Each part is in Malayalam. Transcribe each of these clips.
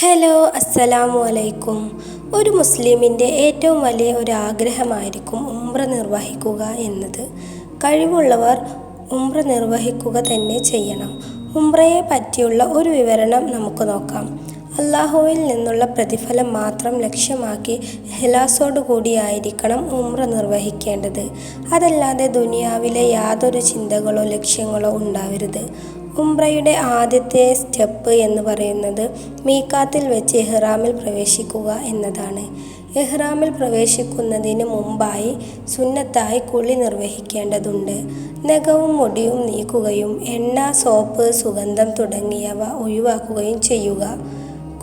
ഹലോ അസ്സലാമു അലൈക്കും ഒരു മുസ്ലിമിന്റെ ഏറ്റവും വലിയ ഒരു ആഗ്രഹമായിരിക്കും ഉംറ നിർവഹിക്കുക എന്നത്. കഴിവുള്ളവർ ഉംറ നിർവഹിക്കുക തന്നെ ചെയ്യണം. ഉംറയെ പറ്റിയുള്ള ഒരു വിവരണം നമുക്ക് നോക്കാം. അള്ളാഹുവിൽ നിന്നുള്ള പ്രതിഫലം മാത്രം ലക്ഷ്യമാക്കി കൂടിയായിരിക്കണം ഉംറ നിർവഹിക്കേണ്ടത്. അതല്ലാതെ ദുനിയാവിലെ യാതൊരു ചിന്തകളോ ലക്ഷ്യങ്ങളോ ഉണ്ടാവരുത്. ഉംറയുടെ ആദ്യത്തെ സ്റ്റെപ്പ് എന്ന് പറയുന്നത് മീക്കാത്തിൽ വെച്ച് എഹ്റാമിൽ പ്രവേശിക്കുക എന്നതാണ്. എഹ്റാമിൽ പ്രവേശിക്കുന്നതിന് മുമ്പായി സുന്നത്തായി കുളി നിർവഹിക്കേണ്ടതുണ്ട്. നഖവും മുടിയും നീക്കുകയും എണ്ണ സോപ്പ് സുഗന്ധം തുടങ്ങിയവ ഒഴിവാക്കുകയും ചെയ്യുക.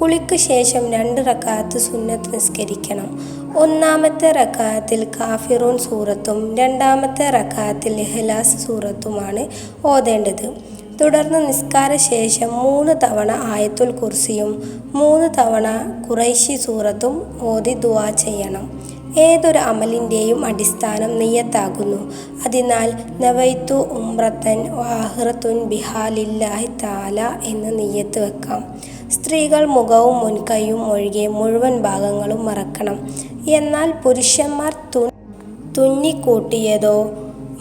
കുളിക്ക് ശേഷം രണ്ട് റക്കാത്ത് സുന്നത്ത് നിസ്കരിക്കണം. ഒന്നാമത്തെ റക്കാത്തിൽ കാഫിറൂൻ സൂറത്തും രണ്ടാമത്തെ റക്കാത്തിൽ ഇഹ്ലാസ് സൂറത്തുമാണ് ഓതേണ്ടത്. തുടർന്ന് നിസ്കാര ശേഷം മൂന്ന് തവണ ആയത്തുൽ കുർസിയും മൂന്ന് തവണ കുറൈശി സൂറത്തും ഓതി ദുവാ ചെയ്യണം. ഏതൊരു അമലിന്റെയും അടിസ്ഥാനം നെയ്യത്താകുന്നു അതിനാൽ നവൈത്തു ഉംറത്തൻ വാഹ്റത്തുൻ ബിഹാലില്ലാഹി താല എന്ന് നെയ്യത്ത് വെക്കാം. സ്ത്രീകൾ മുഖവും മുൻകൈയും ഒഴികെ മുഴുവൻ ഭാഗങ്ങളും മറക്കണം. എന്നാൽ പുരുഷന്മാർ തുന്നിക്കൂട്ടിയതോ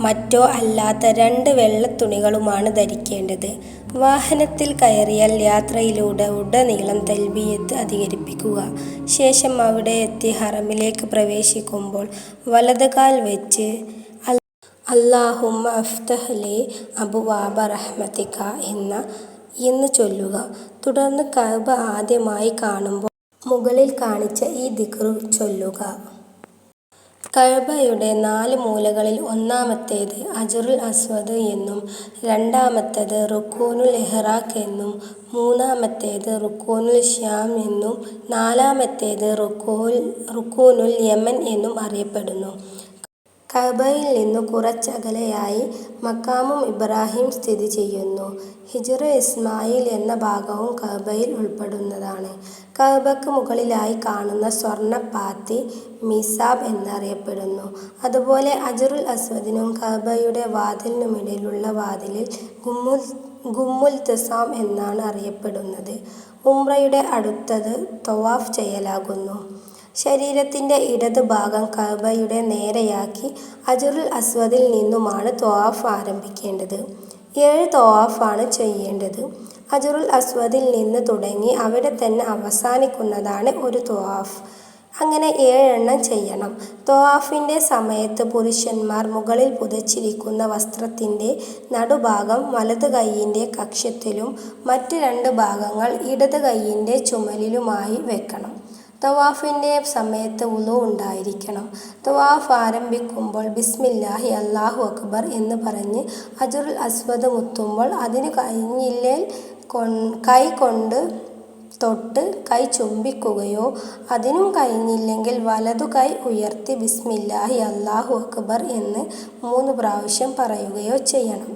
മറ്റോ അല്ലാത്ത രണ്ട് വെള്ള തുണികളുമാണ് ധരിക്കേണ്ടത്. വാഹനത്തിൽ കയറിയാൽ യാത്രയിലൂടെ ഉടനീളം തൽബിയത്ത് അധികരിപ്പിക്കുക. ശേഷം അവിടെ എത്തി ഹറമിലേക്ക് പ്രവേശിക്കുമ്പോൾ വലത് കാൽ വെച്ച് അല്ലാഹുമ്മ അഫ്തഹ് ലി അബുവാബ റഹ്മത്തിക്ക എന്ന എന്ന് ചൊല്ലുക. തുടർന്ന് കഅബ ആദ്യമായി കാണുമ്പോൾ മുകളിൽ കാണിച്ച ഈ ദിക്റു ചൊല്ലുക. കഅബയുടെ നാല് മൂലകളിൽ ഒന്നാമത്തേത് അജറുൽ അസ്വദ് എന്നും രണ്ടാമത്തേത് റുക്കൂനുൽ ഇഹ്റാഖ് എന്നും മൂന്നാമത്തേത് റുക്കൂനുൽ ശ്യാം എന്നും നാലാമത്തേത് റുക്കൂൽ റുക്കൂനുൽ യമൻ എന്നും അറിയപ്പെടുന്നു. കഅബയിൽ നിന്നു കുറച്ചകലെയായി മക്കാമും ഇബ്രാഹിം സ്ഥിതി ചെയ്യുന്നു. ഹിജ്ർ ഇസ്മായിൽ എന്ന ഭാഗവും കഅബയിൽ ഉൾപ്പെടുന്നതാണ്. കഅബക്ക് മുകളിലായി കാണുന്ന സ്വർണ പാത്തി മിസാബ് എന്നറിയപ്പെടുന്നു. അതുപോലെ അജറുൽ അസ്വദിനും കഅബയുടെ വാതിലിനുമിടയിലുള്ള വാതിലിൽ ഗുമ്മുൽ തസാം എന്നാണ് അറിയപ്പെടുന്നത്. ഉംറയുടെ അടുത്തത് തൊവാഫ് ചെയ്യലാകുന്നു. ശരീരത്തിന്റെ ഇടത് ഭാഗം കഅബയുടെ നേരെയാക്കി അജറുൽ അസ്വദിൽ നിന്നുമാണ് ത്വവാഫ് ആരംഭിക്കേണ്ടത്. ഏഴ് ത്വാഫാണ് ചെയ്യേണ്ടത്. അജറുൽ അസ്വദിൽ നിന്ന് തുടങ്ങി അവിടെ തന്നെ അവസാനിക്കുന്നതാണ് ഒരു ത്വവാഫ് അങ്ങനെ ഏഴെണ്ണം ചെയ്യണം. ത്വാഫിന്റെ സമയത്ത് പുരുഷന്മാർ മുകളിൽ പുതച്ചിരിക്കുന്ന വസ്ത്രത്തിന്റെ നടുഭാഗം വലത് കൈയിന്റെ കക്ഷത്തിലും മറ്റ് രണ്ട് ഭാഗങ്ങൾ ഇടത് കൈയിന്റെ ചുമലിലുമായി വെക്കണം. തവാഫിന്റെ സമയത്ത് ഉളു ഉണ്ടായിരിക്കണം. തവാഫ് ആരംഭിക്കുമ്പോൾ ബിസ്മില്ലാഹി അള്ളാഹു അക്ബർ എന്ന് പറഞ്ഞ് അജുറുൽ അസ്വദ് മുത്തുമ്പോൾ അതിന് കഴിഞ്ഞില്ലേൽ കൈ കൊണ്ട് തൊട്ട് കൈ ചുംബിക്കുകയോ അതിനും കഴിഞ്ഞില്ലെങ്കിൽ വലതു കൈ ഉയർത്തി ബിസ്മില്ലാഹി അള്ളാഹു അക്ബർ എന്ന് മൂന്ന് പ്രാവശ്യം പറയുകയോ ചെയ്യണം.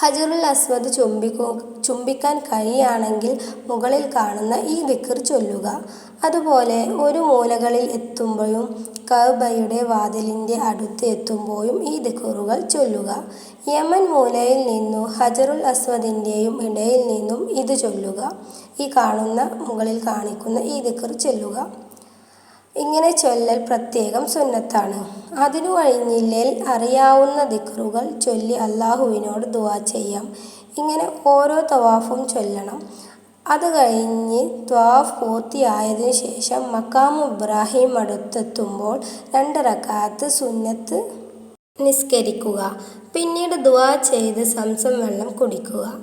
ഹജറുൽ അസ്വദ് ചുംബിക്കു ചുംബിക്കാൻ കഴിയുകയാണെങ്കിൽ മുകളിൽ കാണുന്ന ഈ ദിക്ർ ചൊല്ലുക. അതുപോലെ ഒരു മൂലകളിൽ എത്തുമ്പോഴും കഅബയുടെ വാതിലിന്റെ അടുത്ത് എത്തുമ്പോഴും ഈ ദിക്കറുകൾ ചൊല്ലുക. യമൻ മൂലയിൽ നിന്നും ഹജറുൽ അസ്വദിന്റെയും ഇടയിൽ നിന്നും ഇത് ചൊല്ലുക. ഈ കാണുന്ന മുകളിൽ കാണിക്കുന്ന ഈ ദിക്ർ ചൊല്ലുക. ഇങ്ങനെ ചൊല്ലൽ പ്രത്യേകം സുന്നത്താണ്. അതിനു കഴിഞ്ഞില്ലേൽ അറിയാവുന്ന ദിക്റുകൾ ചൊല്ലി അള്ളാഹുവിനോട് ദുആ ചെയ്യാം. ഇങ്ങനെ ഓരോ തവാഫും ചൊല്ലണം. അത് കഴിഞ്ഞ് ത്വാഫ് പൂർത്തിയായതിനു ശേഷം മക്കാം ഇബ്രാഹിം അടുത്തെത്തുമ്പോൾ രണ്ട് റക്കാത്ത് സുന്നത്ത് നിസ്കരിക്കുക. പിന്നീട് ദുവാ ചെയ്ത് സംസം വെള്ളം കുടിക്കുക.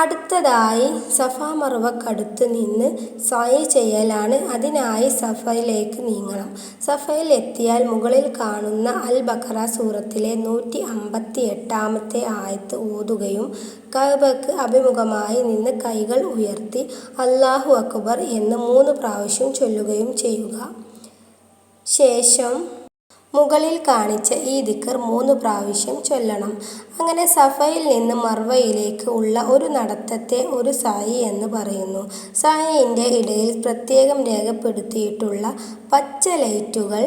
അടുത്തതായി സഫ മറുവക്കടുത്ത് നിന്ന് സഅയ് ചെയ്യലാണ്. അതിനായി സഫയിലേക്ക് നീങ്ങണം. സഫയിൽ എത്തിയാൽ മുകളിൽ കാണുന്ന അൽ ബഖറ സൂറത്തിലെ നൂറ്റി അമ്പത്തി എട്ടാമത്തെ ആയത്ത് ഓതുകയും കഅബക്ക് അഭിമുഖമായി നിന്ന് കൈകൾ ഉയർത്തി അല്ലാഹു അക്ബർ എന്ന് മൂന്ന് പ്രാവശ്യം ചൊല്ലുകയും ചെയ്യുക. ശേഷം മുകളിൽ കാണിച്ച ഈ ദിക്കർ മൂന്ന് പ്രാവശ്യം ചൊല്ലണം. അങ്ങനെ സഫയിൽ നിന്ന് മർവയിലേക്ക് ഉള്ള ഒരു നടത്തത്തെ ഒരു സായി എന്ന് പറയുന്നു. സായിന്റെ ഇടയിൽ പ്രത്യേകം രേഖപ്പെടുത്തിയിട്ടുള്ള പച്ച ലൈറ്റുകൾ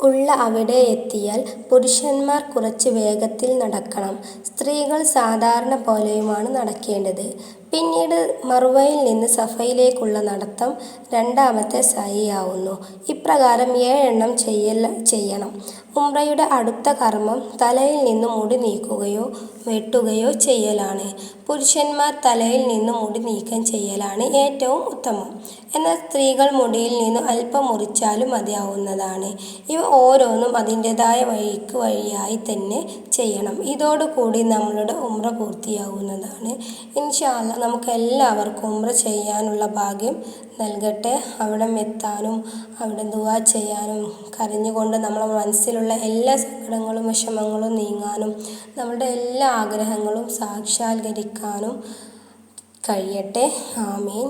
ഉള്ള അവിടെ എത്തിയാൽ പുരുഷന്മാർ കുറച്ച് വേഗത്തിൽ നടക്കണം. സ്ത്രീകൾ സാധാരണ പോലെയുമാണ് നടക്കേണ്ടത്. പിന്നീട് മറുവയിൽ നിന്ന് സഫയിലേക്കുള്ള നടത്തം രണ്ടാമത്തെ സായിയാവുന്നു ഇപ്രകാരം ഏഴെണ്ണം ചെയ്യൽ ചെയ്യണം. ഉംറയുടെ അടുത്ത കർമ്മം തലയിൽ നിന്ന് മുടി നീക്കുകയോ വെട്ടുകയോ ചെയ്യലാണ്. പുരുഷന്മാർ തലയിൽ നിന്ന് മുടി നീക്കം ചെയ്യലാണ് ഏറ്റവും ഉത്തമം. എന്നാൽ സ്ത്രീകൾ മുടിയിൽ നിന്ന് അല്പം മുറിച്ചാലും മതിയാവുന്നതാണ്. ഇവ ഓരോന്നും അതിന്റെതായ വഴിക്ക് വഴിയായി തന്നെ ചെയ്യണം. ഇതോടുകൂടി നമ്മളുടെ ഉംറ പൂർത്തിയാവുന്നതാണ്. ഇൻഷാ അല്ലാഹ് നമുക്കെല്ലാവർക്കും ഉംറ ചെയ്യാനുള്ള ഭാഗ്യം നൽകട്ടെ. അവിടെ എത്താനും അവിടെ ദുആ ചെയ്യാനും കരഞ്ഞുകൊണ്ട് നമ്മുടെ മനസ്സിലുള്ള എല്ലാ സങ്കടങ്ങളും വിഷമങ്ങളും നീങ്ങാനും നമ്മുടെ എല്ലാ ആഗ്രഹങ്ങളും സാക്ഷാത്കരിക്കാനും കഴിയട്ടെ. ആമീൻ.